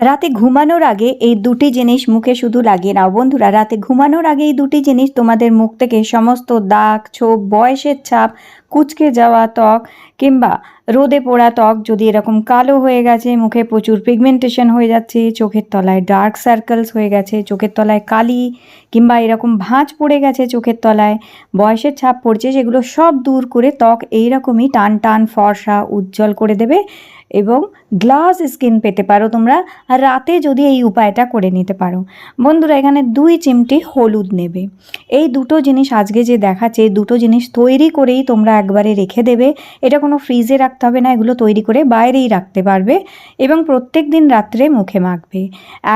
রাতে ঘুমানোর আগে এই দুটি জিনিস মুখে শুধু লাগিয়ে নাও। বন্ধুরা, রাতে ঘুমানোর আগে এই দুটি জিনিস তোমাদের মুখ থেকে সমস্ত দাগ, ছোপ, বয়সের ছাপ কুচকে যাওয়া ত্বক কিংবা রোদে পোড়া ত্বক যদি এরকম কালো হয়ে গেছে, মুখে প্রচুর পিগমেন্টেশন হয়ে যাচ্ছে, চোখের তলায় ডার্ক সার্কেলস হয়ে গেছে, চোখের তলায় কালি কিংবা এরকম ভাঁজ পড়ে গেছে চোখের তলায়, বয়সের ছাপ পড়ছে, সেগুলো সব দূর করে ত্বক এইরকমই টান টান ফর্সা উজ্জ্বল করে দেবে এবং গ্লাস স্কিন পেতে পারো তোমরা। আর রাতে যদি এই উপায়টা করে নিতে পারো। বন্ধুরা, এখানে দুই চিমটি হলুদ নেবে। এই দুটো জিনিস আজকে যে দেখাচ্ছে দুটো জিনিস তৈরি করেই তোমরা একবারে রেখে দেবে। এটা কোনো ফ্রিজে রাখতে হবে না, এগুলো তৈরি করে বাইরেই রাখতে পারবে এবং প্রত্যেক দিন রাত্রে মুখে মাখবে।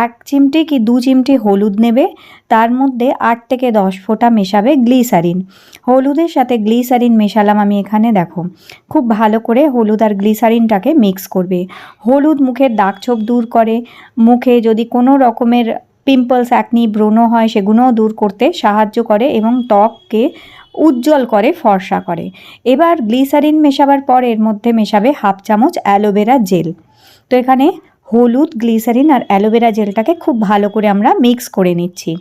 এক চিমটি কি দু চিমটি হলুদ নেবে, তার মধ্যে আট থেকে দশ ফোঁটা মেশাবে গ্লিসারিন। হলুদের সাথে গ্লিসারিন মেশালাম আমি এখানে, দেখো। খুব ভালো করে হলুদ আর গ্লিসারিনটাকে মিক্স করবে। হলুদ মুখের দাগ ছোপ দূর করে, মুখে যদি কোনো রকমের পিম্পলস অ্যাকনি ব্রণ হয়, সেগুলোও দূর করতে সাহায্য করে এবং ত্বককে উজ্জ্বল করে, ফর্সা করে। এবার গ্লিসারিন মেশাবার পর এর মধ্যে মেশাবে হাফ চামচ অ্যালোভেরা জেল। তো এখানে হলুদ, গ্লিসারিন আর অ্যালোভেরা জেলটাকে খুব ভালো করে আমরা মিক্স করে নিচ্ছি।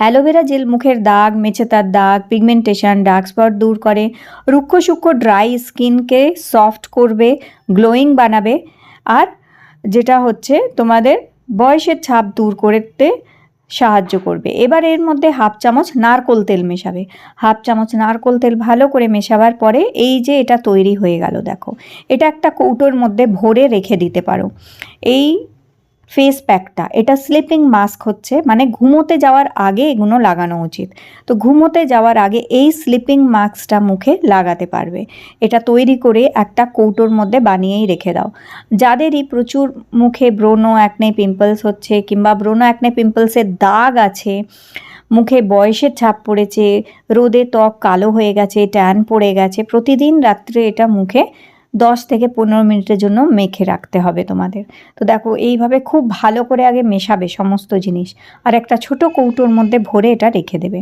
অ্যালোভেরা জেল মুখের দাগ মেছেতার দাগ, পিগমেন্টেশন, ডার্ক স্পট দূর করে, রুক্ষ সূক্ষ্ম ড্রাই স্কিনকে সফট করবে, গ্লোয়িং বানাবে। আর যেটা হচ্ছে তোমাদের বয়সের ছাপ দূর করতে সাহায্য করবে। এবার এর মধ্যে হাফ চামচ নারকোল তেল মেশাবে। হাফ চামচ নারকোল তেল ভালো করে মেশাবার পরে এই যে এটা তৈরি হয়ে গেল, দেখো। এটা একটা কৌটোর মধ্যে ভরে রেখে দিতে পারো। এই ফেস প্যাকটা এটা স্লিপিং মাস্ক হচ্ছে মানে ঘুমোতে যাওয়ার আগে এগুলো লাগানো উচিত। তো ঘুমোতে যাওয়ার আগে এই স্লিপিং মাস্কটা মুখে লাগাতে পারবে। এটা তৈরি করে একটা কৌটোর মধ্যে বানিয়েই রেখে দাও। যাদেরই প্রচুর মুখে ব্রণ অ্যাকনে পিম্পলস হচ্ছে কিংবা ব্রণ অ্যাকনে পিম্পলসের দাগ আছে, মুখে বয়সের ছাপ পড়েছে, রোদে ত্বক কালো হয়ে গেছে ট্যান পড়ে গেছে, প্রতিদিন রাত্রে এটা মুখে দশ থেকে পনেরো মিনিটের জন্য মেখে রাখতে হবে তোমাদের। তো দেখো, এইভাবে খুব ভালো করে আগে মেশাবে সমস্ত জিনিস। আর একটা ছোট কৌটোর মধ্যে ভরে এটা রেখে দেবে।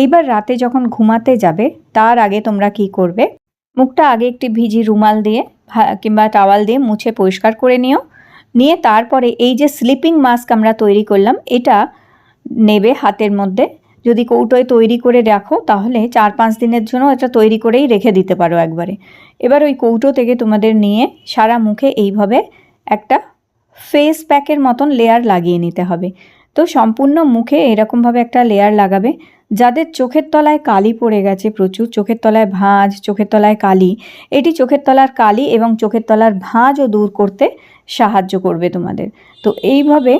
এইবার রাতে যখন ঘুমাতে যাবে, তার আগে তোমরা কি করবে? মুখটা আগে একটি ভিজি রুমাল দিয়ে কিংবা টাওয়াল দিয়ে মুছে পরিষ্কার করে নিও। নিয়ে তারপরে এই যে স্লিপিং মাস্ক আমরা তৈরি করলাম, এটা নেবে হাতের মধ্যে। যদি কৌটোয় তৈরি করে রাখো, তাহলে চার পাঁচ দিনের জন্য এটা তৈরি করেই রেখে দিতে পারো একবারে। এবার ওই কৌটো থেকে তোমাদের নিয়ে সারা মুখে এইভাবে একটা ফেস প্যাকের মতন লেয়ার লাগিয়ে নিতে হবে। তো সম্পূর্ণ মুখে এরকমভাবে একটা লেয়ার লাগাবে, যাদের চোখের তলায় কালি পড়ে গেছে প্রচুর, চোখের তলায় ভাঁজ, চোখের তলায় কালি, এটি চোখের তলার কালি এবং চোখের তলার ভাঁজও দূর করতে সাহায্য করবে তোমাদের। তো এইভাবে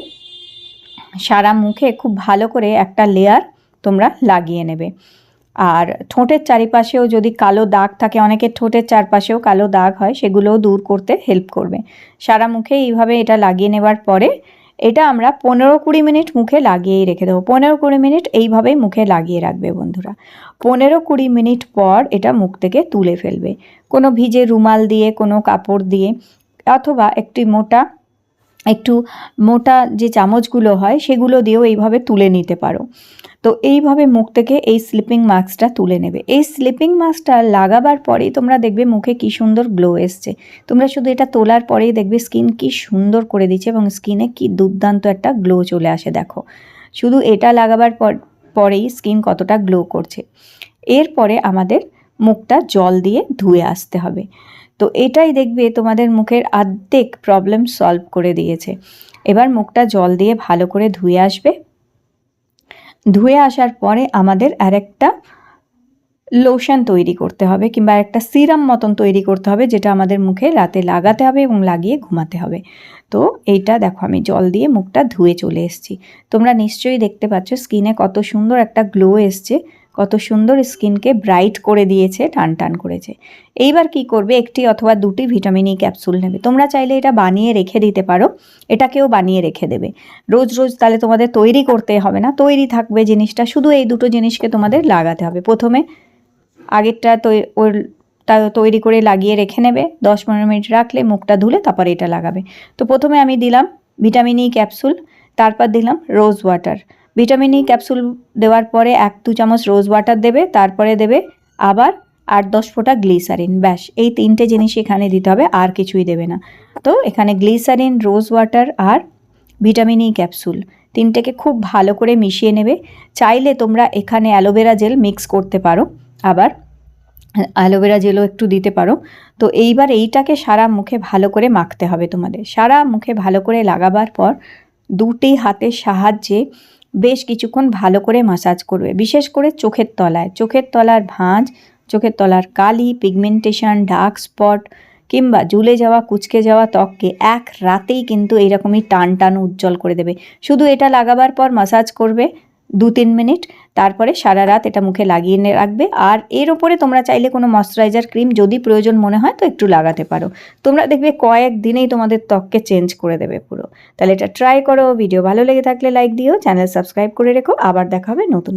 সারা মুখে খুব ভালো করে একটা লেয়ার তোমরা লাগিয়ে নেবে। আর ঠোঁটের চারিপাশেও যদি কালো দাগ থাকে অনেকের ঠোঁটের চারপাশেও কালো দাগ হয়, সেগুলোও দূর করতে হেল্প করবে। সারা মুখে এইভাবে এটা লাগিয়ে নেবার পরে এটা আমরা পনেরো কুড়ি মিনিট মুখে লাগিয়েই রেখে দেবো। পনেরো কুড়ি মিনিট এইভাবেই মুখে লাগিয়ে রাখবে বন্ধুরা। পনেরো কুড়ি মিনিট পর এটা মুখ থেকে তুলে ফেলবে। কোনো ভিজে রুমাল দিয়ে, কোনো কাপড় দিয়ে, অথবা একটি মোটা একটু মোটা যে চামচগুলো হয়, সেগুলো দিয়েও এইভাবে তুলে নিতে পারো। তো এইভাবে মুখ থেকে এই স্লিপিং মাস্কটা তুলে নেবে। এই স্লিপিং মাস্কটা লাগাবার পরেই তোমরা দেখবে মুখে কি সুন্দর গ্লো এসছে। তোমরা শুধু এটা তোলার পরেই দেখবে স্কিন কি সুন্দর করে দিচ্ছে এবং স্কিনে কি দুর্দান্ত একটা গ্লো চলে আসে, দেখো। শুধু এটা লাগাবার পর, পরেই স্কিন কতটা গ্লো করছে। এরপরে আমাদের মুখটা জল দিয়ে ধুয়ে আসতে হবে। তো এটাই দেখবে তোমাদের মুখের আর্ধেক প্রবলেম সলভ করে দিয়েছে। এবার মুখটা জল দিয়ে ভালো করে ধুয়ে আসবে। ধুয়ে আসার পরে আমাদের আরেকটা লোশন তৈরি করতে হবে কিংবা একটা সিরাম মতন তৈরি করতে হবে যেটা আমাদের মুখে রাতে লাগাতে হবে এবং লাগিয়ে ঘুমাতে হবে। তো এইটা দেখো আমি জল দিয়ে মুখটা ধুয়ে চলে এসেছি। তোমরা নিশ্চয়ই দেখতে পাচ্ছ স্কিনে কত সুন্দর একটা গ্লো এসছে। কত সুন্দর স্কিনকে ব্রাইট করে দিয়েছে, টান টান করেছে। এইবার কি করবে, একটি অথবা দুটি ভিটামিন ই ক্যাপসুল নেবে। তোমরা চাইলে এটা বানিয়ে রেখে দিতে পারো, এটাকেও বানিয়ে রেখে দেবে। রোজ রোজ তাহলে তোমাদের তৈরি করতে হবে না, তৈরি থাকবে জিনিসটা, শুধু এই দুটো জিনিসকে তোমাদের লাগাতে হবে। প্রথমে আগেরটা ওর তা তৈরি করে লাগিয়ে রেখে নেবে, দশ পনেরো মিনিট রাখলে মুখটা ধুলে তারপরে এটা লাগাবে। তো প্রথমে আমি দিলাম ভিটামিন ই ক্যাপসুল, তারপর দিলাম rose water. Vitamin E capsule দেওয়ার পরে এক দু চামচ রোজ ওয়াটার দেবে, তারপরে দেবে আবার আট দশ ফোঁটা গ্লিসারিন। ব্যাস, এই তিনটে জিনিস এখানে দিতে হবে, আর কিছুই দেবে না। তো এখানে গ্লিসারিন, রোজ ওয়াটার আর ভিটামিন ই ক্যাপসুল তিনটেকে খুব ভালো করে মিশিয়ে নেবে। চাইলে তোমরা এখানে অ্যালোভেরা জেল মিক্স করতে পারো, আবার অ্যালোভেরা জেলও একটু দিতে পারো। তো এইবার এইটাকে সারা মুখে ভালো করে মাখতে হবে তোমাদের। সারা মুখে ভালো করে লাগাবার পর দুটি হাতের সাহায্যে বেশ কিছুক্ষণ ভালো করে মাসাজ করবে। বিশেষ করে চোখের তলায়। চোখের তলার ভাঁজ, চোখের তলার কালি পিগমেন্টেশন ডার্ক স্পট কিংবা জুলে যাওয়া, কুচকে যাওয়া ত্বককে এক রাতেই কিন্তু এইরকমই টান টান উজ্জ্বল করে দেবে। শুধু এটা লাগাবার পর মাসাজ করবে। দু তিন মিনিট। তারপরে সারা রাত এটা মুখে লাগিয়ে নিয়ে রাখবে। আর এর ওপরে তোমরা চাইলে কোনো ময়শ্চারাইজার ক্রিম যদি প্রয়োজন মনে হয় তো একটু লাগাতে পারো। তোমরা দেখবে কয়েক দিনেই তোমাদের ত্বককে চেঞ্জ করে দেবে পুরো। তাহলে এটা ট্রাই করো। ভিডিও ভালো লেগে থাকলে লাইক দিও। চ্যানেল সাবস্ক্রাইব করে রেখো। আবার দেখা হবে নতুন